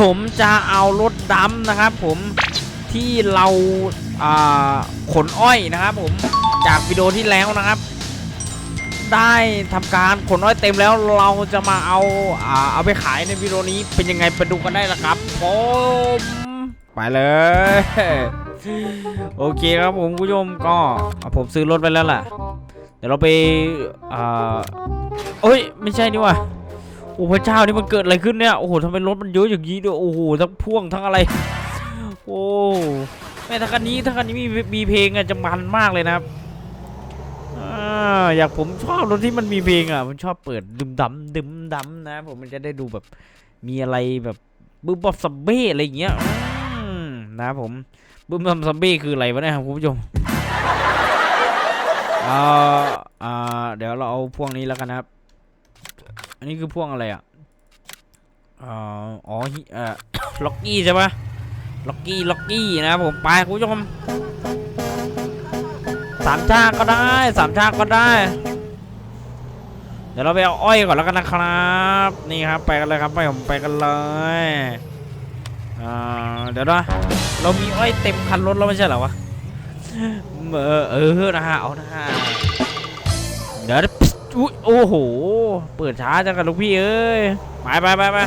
ผมจะเอารถดำนะครับผมที่เราขนอ้อยนะครับผมจากวิดีโอที่แล้วนะครับ ได้ทำการขนอ้อยเต็มแล้วเราจะมาเอาอเอาไปขายในวิดีโอนี้เป็นยังไงไปดูกันได้ละครับผมไปเลยโอเคครับผมคุณผู้ชมก็ผมซื้อรถไปแล้วล่ะเดี๋ยวเราไปอ่าเอ้ยไม่ใช่นี่ว่ะ โอ้พระเจ้านี่มันเกิดอะไรขึ้นเนี่ย โอ้โหทำไมรถมันเยอะอย่างนี้ด้วย โอ้โหทั้งพ่วงทั้งอะไร โอ้แม่ถ้าคันนี้ถ้าคันนี้มีมีเพลงอะจะมันมากเลยนะครับอยากผมชอบรถที่มันมีเพลงอะผมชอบเปิดดึมดำดึมดำนะ ผมมันจะได้ดูแบบมีอะไรแบบบึ้มบับซัมเบ้อะไรอย่างเงี้ยนะผมบึ้มบับซัมเบ้คืออะไรวะเนี่ยครับคุณผู้ชมเอ่ออ่าเดี๋ยวเราเอาพวงนี้แล้วกันนะครับ นนี้คือพ่วงอะไรอะอ่าอ๋อเอ่อล็อกกี้ใช่ปะล็อกกี้ล็อกกี้นะครับผมไปคุณผู้ชมสามชาก็ได้สามชาก็ได้ เดี๋ยวเราไปเอาอ้อยก่อนแล้วกันนะครับ นี่ครับไปกันเลยครับไปผมไปกันเลยเดี๋ยวนะเรามีอ้อยเต็มคันรถแล้วไม่ใช่เหรอวะเออเออนะฮะเอานะฮะเดี๋ยว อุ๊ยโอ้โห เปิดช้าจังกันลูกพี่เอ้ย ไปไปไปไป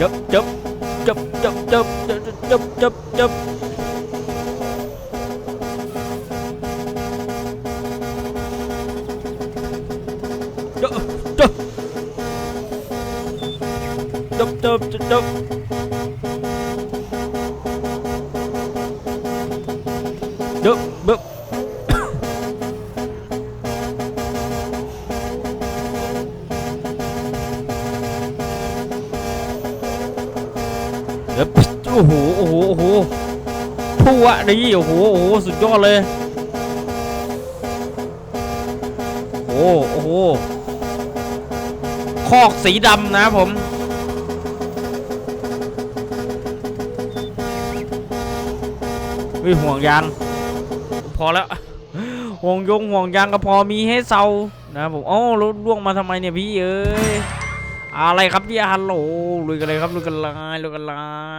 จบจบจบจบจบจบจบจบจบจบ บจบจบจบบบึ๊บเดี๋ยวโอ้โห โอ้โห โอ้โหพัวดีโอ้โห โอ้โห สุดยอดเลย โอ้โอ้โห คอกสีดำนะผม เฮ้ยห่วงยาง พอแล้วห่วงยงห่วงยางก็พอมีให้เซานะผมอ๋อรถล่วงมาทำไมเนี่ยพี่เอ้ยอะไรครับพี่ฮัลโหลลุยกันเลยครับลุยกันเลยลุยกันเล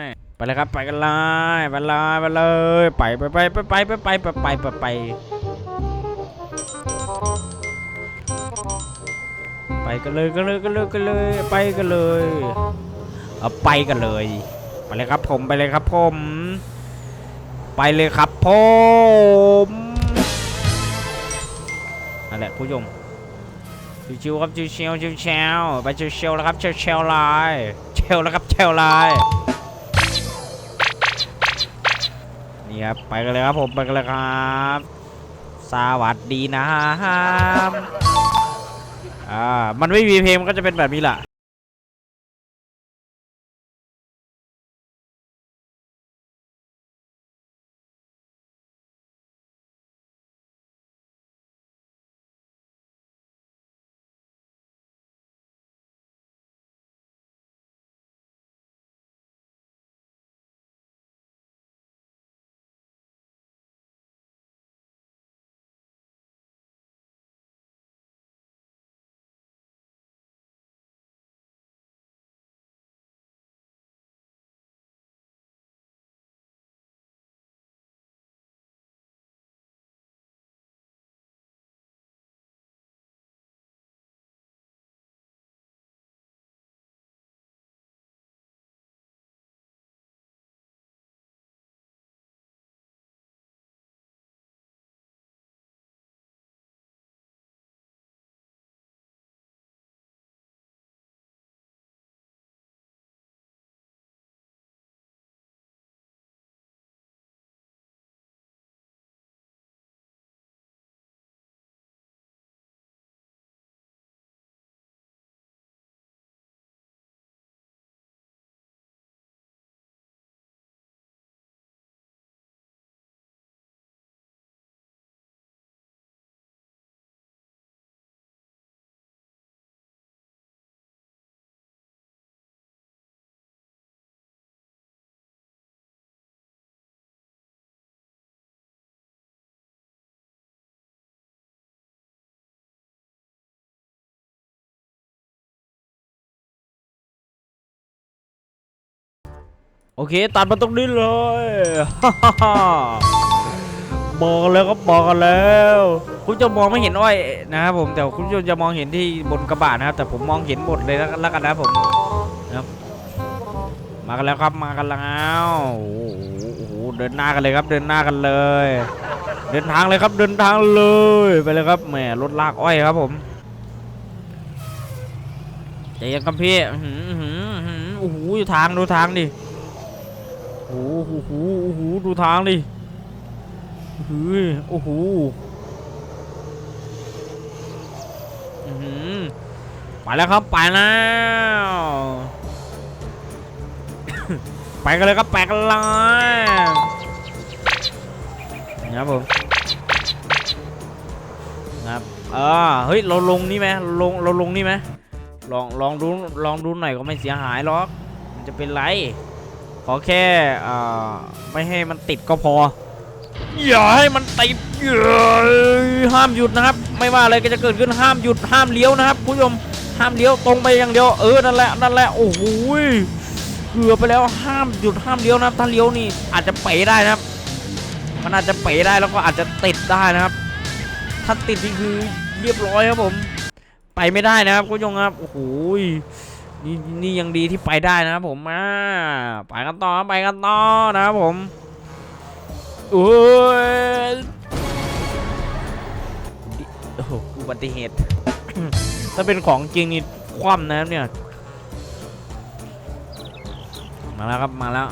ยไปเลยครับไปกันเลยไปเลยไปเลยไปไปไปไปไปไปไปไปไปไปไปไปกันเลยกันเลยกันเลยกันเลยไปกันเลยเอาไปกันเลย ไปเลยครับผมไปเลยครับผม ไปเลยครับผมนั่นแหละคุณผู้ชมชิวๆครับชิวๆชิวๆไปชิวๆแล้วครับชิวๆเลยเชลแล้วครับเชลเลยนี่ครับไปกันเลยครับผมไปกันเลยครับสวัสดีนะครับอ่ามันไม่มีเพลงมันก็จะเป็นแบบนี้แหละ โอเค ตัดมาตรงนี้เลยบอกแล้วครับอกกันแล้ว คุณผู้ชมองไม่เห็นอ้อยนะครับผมแต่คุณจะมองเห็นที่บนกระบะนะครับ แต่ผมมองเห็นหมดเลยแล้วกันนะผมนะครับมากันแล้วครับมากันแล้วโอ้โหเดินหน้ากันเลยครับเดินหน้ากันเลย เดินทางเลยครับเดินทางเลยไปเลยครับแหมรถลากอ้อยครับผมใจเย็นครับพี่อื้อหืออื้อหืออื้อหือโอ้โหดูทางดูทางดิ โอ้โหโอ้โหดูทางดิเฮ้ยโอ้โหอือไปแล้วครับ ไปแล้ว ไปกันเลยครับ ไปกันเลยนะครับผมนะครับเออเฮ้ย เราลงนี่ไหมลง เราลงนี่ไหมลอง ลองดู ลองดูหน่อยก็ไม่เสียหายหรอก มันจะเป็นไร ขอแค่ไม่ให้มันติดก็พอ อย่าให้มันติดห้ามหยุดนะครับ ไม่ว่าอะไรก็จะเกิดขึ้นห้ามหยุดห้ามเลี้ยวนะครับคุณผู้ชมห้ามเลี้ยวตรงไปอย่างเดียวเออนั่นแหละนั่นแหละโอ้โหยเกือบไปแล้วห้ามหยุดห้ามเลี้ยวนะครับถ้าเลี้ยวนี่อาจจะเป๋ได้นะครับ มันอาจจะเป๋ได้แล้วก็อาจจะติดได้นะครับ ถ้าติดนี่คือเรียบร้อยครับผม ไปไม่ได้นะครับคุณผู้ชมครับโอ้โหย นี่นี่ยังดีที่ไปได้นะครับผมอ่าไปกันต่อไปกันต่อนะครับผมโอ้ยโอ้โหอุบัติเหตุ ถ้าเป็นของจริงนี่คว่ำนะครับเนี่ย มาแล้วครับมาแล้ว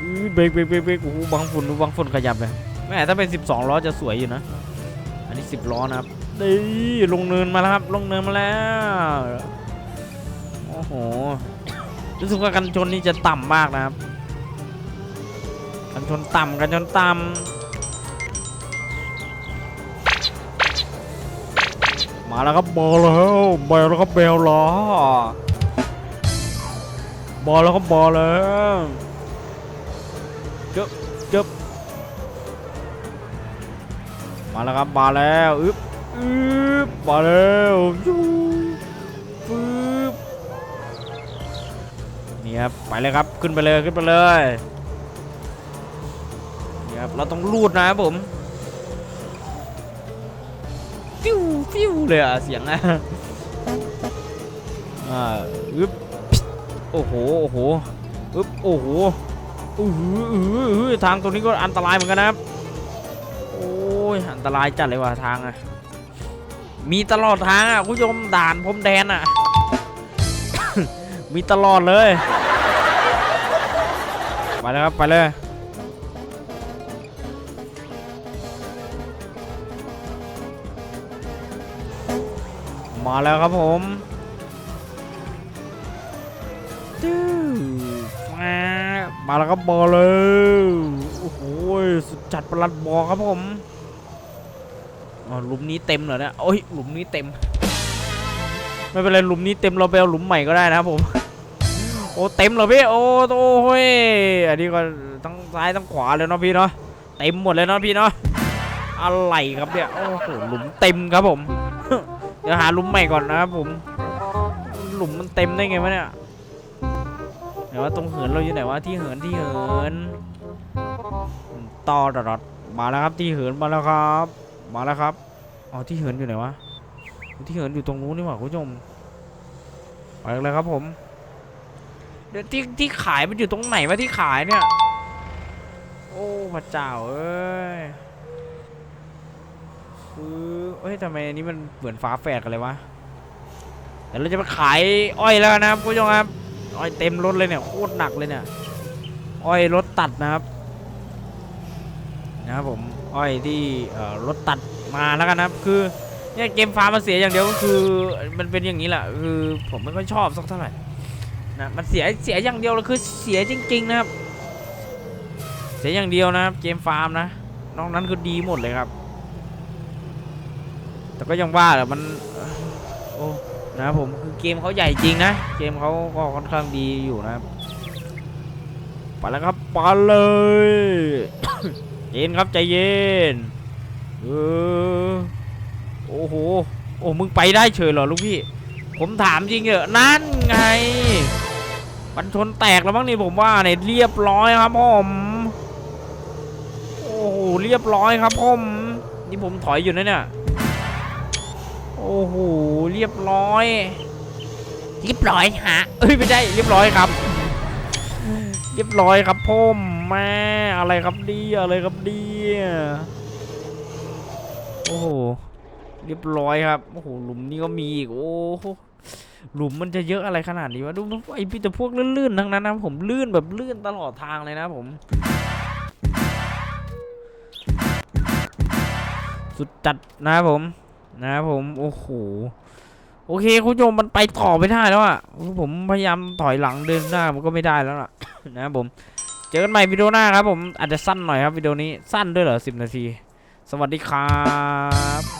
อื้อเบรกเบรกเบรกเบรกโอ้โหบังฝุ่นดูบังฝุ่นขยับเลยแม่ถ้าเป็น 12ล้อจะสวยอยู่นะ อันนี้ 10ล้อนะครับ นี่ลงเนินมาแล้วครับ ลงเนินมาแล้ว โอ้โห รู้สึกว่ากันชนนี่จะต่ำมากนะครับ กันชนต่ำกันชนต่ำมาแล้วครับบอลแล้วบอลแล้วครับเบลล้อบอลแล้วครับบอลแล้วเจบเจบมาแล้วครับมาแล้วอึ๊บ อึ๊บมาแล้วยูปึ๊บนี่ครับไปเลยครับขึ้นไปเลยขึ้นไปเลยนี่ครับเราต้องลูดนะครับผมฟิวฟิวเลยอะเสียงอะอ่าอึบโอ้โหโอ้โหอึ๊บโอ้โหอืออือทางตรงนี้ก็อันตรายเหมือนกันนะครับโอ้ยอันตรายจัดเลยว่ะทางอะ มีตลอดทางอะคุณผู้ชมด่านพรมแดนอะ มีตลอดเลยไปเลยครับไปเลยมาแล้วครับผมมาแล้วครับบอลเลย โอ้โหสุดจัดประหลัดบอครับผม อ๋อหลุมนี้เต็มเหรอเนี่ยโอ้ยหลุมนี้เต็ม ไม่เป็นไรหลุมนี้เต็มเราไปเอาหลุมใหม่ก็ได้นะครับผม โอ้เต็มเหรอพี่โอ้โอ้ยอันนี้ก็ทั้งซ้ายทั้งขวาเลยเนาะพี่เนาะเต็มหมดเลยเนาะพี่เนาะอะไรครับเนี่ยโอ้โหหลุมเต็มครับผม เดี๋ยวหาหลุมใหม่ก่อนนะครับผม หลุมมันเต็มได้ไงวะเนี่ยไหนว่าตรงเหินเราอยู่ไหนวะที่เหินที่เหินต่อดอดมาแล้วครับที่เหินมาแล้วครับ มาแล้วครับอ๋อที่เหินอยู่ไหนวะที่เหินอยู่ตรงนู้นนี่หว่าคุณผู้ชมไปเลยครับผมเดี๋ยวที่ที่ขายมันอยู่ตรงไหนวะที่ขายเนี่ย โอ้พระเจ้าเอ้ยคือเอ้ยทำไมอันนี้มันเหมือนฟ้าแฝดกันเลยวะเดี๋ยวเราจะไปขายอ้อยแล้วนะครับคุณผู้ชมครับอ้อยเต็มรถเลยเนี่ยโคตรหนักเลยเนี่ยอ้อยรถตัดนะครับ นะครับผม อ้อยที่รถตัดมาแล้วกันนะครับ คือเนี่ยเกมฟ้ามันเสียอย่างเดียวก็คือมันเป็นอย่างนี้แหละคือผมไม่ค่อยชอบสักเท่าไหร่นะมันเสียเสียอย่างเดียวเลยคือเสียจริง ๆ นะครับ เสียอย่างเดียวนะครับเกมฟาร์มนะนอกนั้นคือดีหมดเลยครับ แต่ก็ยังว่าแหละมันโอ้นะผมคือเกมเขาใหญ่จริงนะ เกมเขาก็ค่อนข้างดีอยู่นะครับไปแล้วครับไปเลย เย็นครับใจเย็น เออ โอ้โห โอ้มึงไปได้เฉยเหรอลูกพี่ ผมถามจริงเหรอะนั่นไงกันชนแตกแล้วมั้งนี่ผมว่าเนี่ยเรียบร้อยครับผมโอ้โหเรียบร้อยครับผมนี่ผมถอยอยู่นะเนี่ยโอ้โหเรียบร้อย เรียบร้อยฮะเอ้ยไม่ใช่เรียบร้อยครับ เรียบร้อยครับพ่ม แม่อะไรครับดีอะไรครับดีโอ้โหเรียบร้อยครับโอ้โหหลุมนี้ก็มีอีกโอ้โหหลุมมันจะเยอะอะไรขนาดนี้วะดูไอพี่แต่พวกลื่นๆทั้งนั้นนะผมลื่นแบบลื่นตลอดทางเลยนะผม สุดจัดนะผมนะผมโอ้โหโอเคคุณผู้ชมมันไปต่อไม่ได้แล้วอะผมพยายามถอยหลังเดินหน้ามันก็ไม่ได้แล้วล่ะ นะผม เจอกันใหม่วิดีโอหน้าครับผมอาจจะสั้นหน่อยครับวิดีโอนี้สั้นด้วยเหรอ10นาที สวัสดีครับ